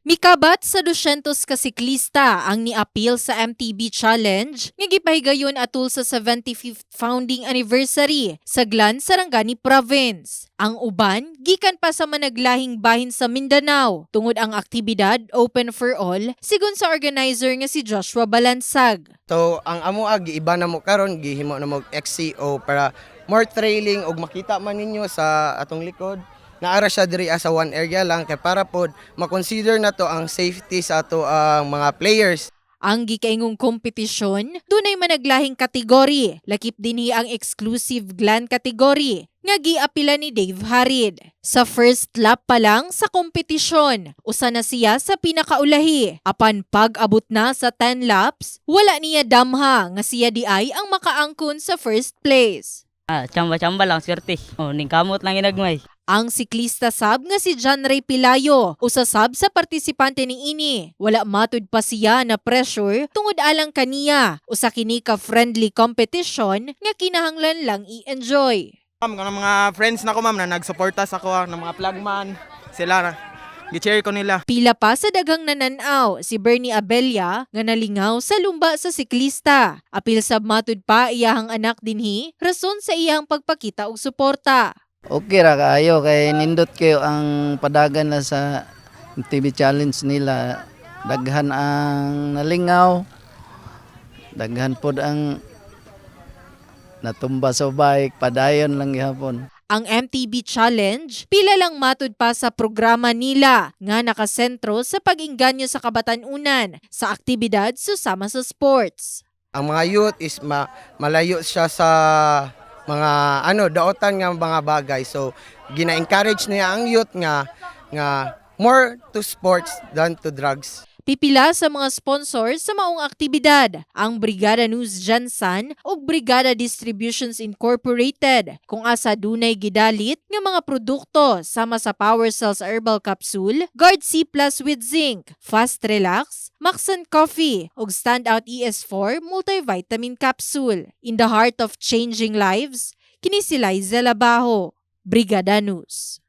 Mikabat sa 200 ka siklista ang ni-appeal sa MTB Challenge nga gipahigayon atul sa 75th founding anniversary sa Glan, Sarangani Province. Ang uban gikan pa sa managlahing bahin sa Mindanao tungod ang aktibidad open for all sigon sa organizer nga si Joshua Balansag. So ang amo ag iba na mo karon gihimo na mo XCO para more trailing og makita man ninyo sa atong likod. Naara siya diri as a one area lang kay para pod makonsider na to ang safety sa ato ang mga players. Ang gikaingong kompetisyon, dunay managlahing kategory, lakip dinhi ang exclusive gland category nga giapila ni Dave Harid. Sa first lap pa lang sa kompetisyon, usa na siya sa pinakaulahi. Apan pag-abot na sa 10 laps, wala niya damha nga siya di ay ang makaangkon sa first place. Ah, chamba-chamba lang, swerte. Oh, ning kamot lang inagmay. Ang siklista sab nga si John Ray Pilayo, usa sab sa partisipante ni ini. Wala matud pa siya na pressure tungod alang kaniya. Usa kini ka friendly competition nga kinahanglan lang i-enjoy. Ma'am, kanang mga friends na ko ma'am na nagsuporta sa ko, ng mga flagman, sila na. Gi-cheer ko nila. Pila pa sa dagang nananaw si Bernie Abella nga nalingaw sa lumba sa siklista. Apil sab matud pa iyahang anak dinhi rason sa iyang pagpakita og suporta. Okay ra kaayo kay nindot kayo ang padagan na sa TV challenge nila. Daghan ang nalingaw. Daghan pod ang natumba sa bike, padayon lang gihapon. Ang MTB Challenge, pila lang matud pa sa programa nila nga nakasentro sa pag-inganyo sa kabatanunan sa aktibidad susama sa sports. Ang mga youth is ma- malayo siya sa mga ano daotan nga mga bagay. So gina-encourage niya ang youth nga nga more to sports than to drugs. Pipila sa mga sponsors sa maong aktibidad, ang Brigada News Jansan o Brigada Distributions Incorporated kung asa dunay gidalit nga mga produkto sama sa Power Cells Herbal Capsule, Guard C Plus with Zinc, Fast Relax, Maxon Coffee ug Standout ES4 Multivitamin Capsule. In the heart of changing lives, kini si Liza Labajo, Brigada News.